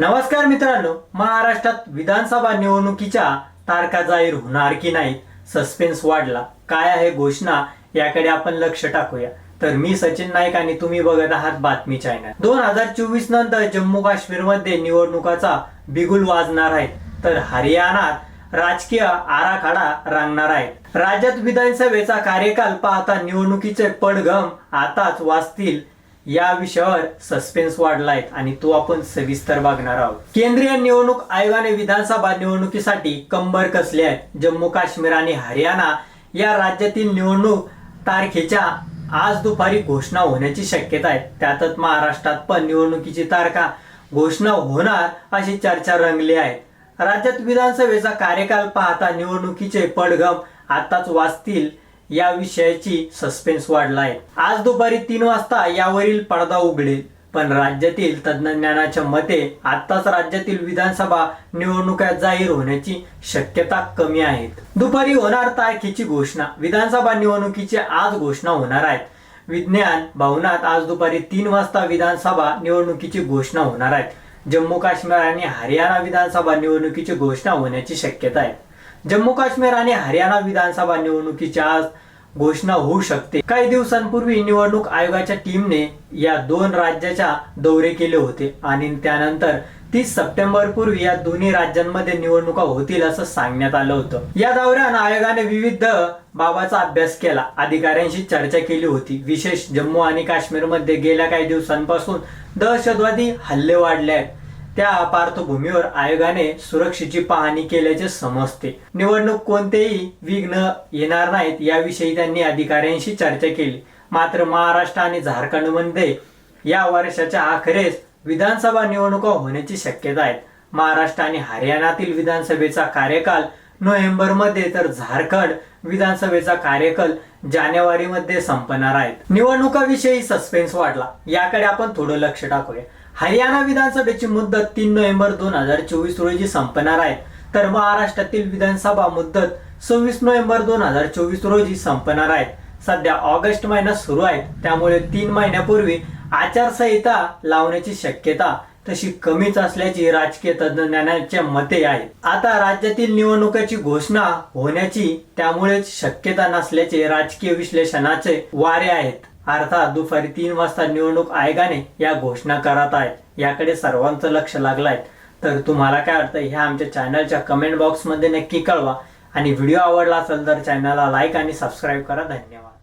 नमस्कार मित्रांनो महाराष्ट्रात विधानसभा निवडणुकीच्या तारखा जाहीर होणार की नाही सस्पेन्स वाढला. काय आहे घोषणा याकडे आपण लक्ष टाकूया. तर मी सचिन नाईक आणि तुम्ही बघत आहात बातमी चॅनल दोन हजार चोवीस नंतर जम्मू काश्मीरमध्ये निवडणुकाचा बिगुल वाजणार आहे. तर हरियाणात राजकीय आराखडा रांगणार आहे. राज्यात विधानसभेचा कार्यकाल पाहता निवडणुकीचे पडघम आताच वाचतील या विषयावर सस्पेन्स वाढलाय आणि तो आपण सविस्तर बघणार आहोत. केंद्रीय निवडणूक आयोगाने विधानसभा निवडणुकीसाठी कंबर कसले आहे जम्मू काश्मीर आणि हरियाणा या राज्यातील निवडणूक तारखेच्या आज दुपारी घोषणा होण्याची शक्यता आहे. त्यातच महाराष्ट्रात पण निवडणुकीची तारखा घोषणा होणार अशी चर्चा रंगली आहे. राज्यात विधानसभेचा कार्यकाल पाहता निवडणुकीचे पडघम आताच वाचतील या विषयाची सस्पेन्स वाढला आहे आज दुपारी तीन वाजता यावरील पडदा उघडेल. पण राज्यातील तज्ज्ञानाच्या मते आताच राज्यातील विधानसभा निवडणुका जाहीर होण्याची शक्यता कमी आहेत. दुपारी होणार तारखेची घोषणा. विधानसभा निवडणुकीची आज घोषणा होणार आहेत. विज्ञान भवनात आज दुपारी तीन वाजता विधानसभा निवडणुकीची घोषणा होणार आहेत. जम्मू काश्मीर आणि हरियाणा विधानसभा निवडणुकीची घोषणा होण्याची शक्यता आहे. जम्मू काश्मीर आणि हरियाणा विधानसभा निवडणुकीची आज घोषणा होऊ शकते. काही दिवसांपूर्वी निवडणूक आयोगाच्या टीमने या दोन राज्याच्या दौरे केले होते आणि त्यानंतर तीस सप्टेंबर पूर्वी या दोन्ही राज्यांमध्ये निवडणुका होतील असं सांगण्यात आलं होतं. या दौऱ्यात आयोगाने विविध बाबाचा अभ्यास केला. अधिकाऱ्यांशी चर्चा केली होती. विशेष जम्मू आणि काश्मीरमध्ये गेल्या काही दिवसांपासून दहशतवादी हल्ले वाढले आहेत. त्या पार्श्वभूमीवर आयोगाने सुरक्षेची पाहणी केल्याचे समजते. निवडणूक कोणतेही विघ्न येणार नाहीत याविषयी त्यांनी अधिकाऱ्यांशी चर्चा केली. मात्र महाराष्ट्र आणि झारखंडमध्ये या वर्षाच्या अखेरीस विधानसभा निवडणुका होण्याची शक्यता आहे. महाराष्ट्र आणि हरियाणातील विधानसभेचा कार्यकाल नोव्हेंबरमध्ये तर झारखंड विधानसभेचा कार्यकाल जानेवारीमध्ये संपणार आहेत निवडणुकाविषयी सस्पेन्स वाढला. याकडे आपण थोडं लक्ष टाकूया. हरियाणा विधानसभेची मुदत तीन नोव्हेंबर दोन हजार चोवीस रोजी संपणार आहे. तर महाराष्ट्रातील विधानसभा मुदत सव्वीस नोव्हेंबर दोन हजार चोवीस रोजी संपणार आहे. सध्या ऑगस्ट महिना सुरू आहे. त्यामुळे तीन महिन्यापूर्वी आचारसंहिता लावण्याची शक्यता तशी कमीच असल्याची राजकीय तज्ज्ञांच्या मते आहे. आता राज्यातील निवडणुकीची घोषणा होण्याची त्यामुळेच शक्यता नसल्याचे राजकीय विश्लेषणाचे वारे आहेत. अर्थात दुपारी तीन वाजता निवडणूक आयोगाने या घोषणा करत आहेत. याकडे सर्वांचं लक्ष लागलंय. तर तुम्हाला काय वाटतं ह्या आमच्या चॅनलच्या कमेंट बॉक्समध्ये नक्की कळवा. आणि व्हिडिओ आवडला असेल तर चॅनलला लाईक आणि सबस्क्राईब करा. धन्यवाद.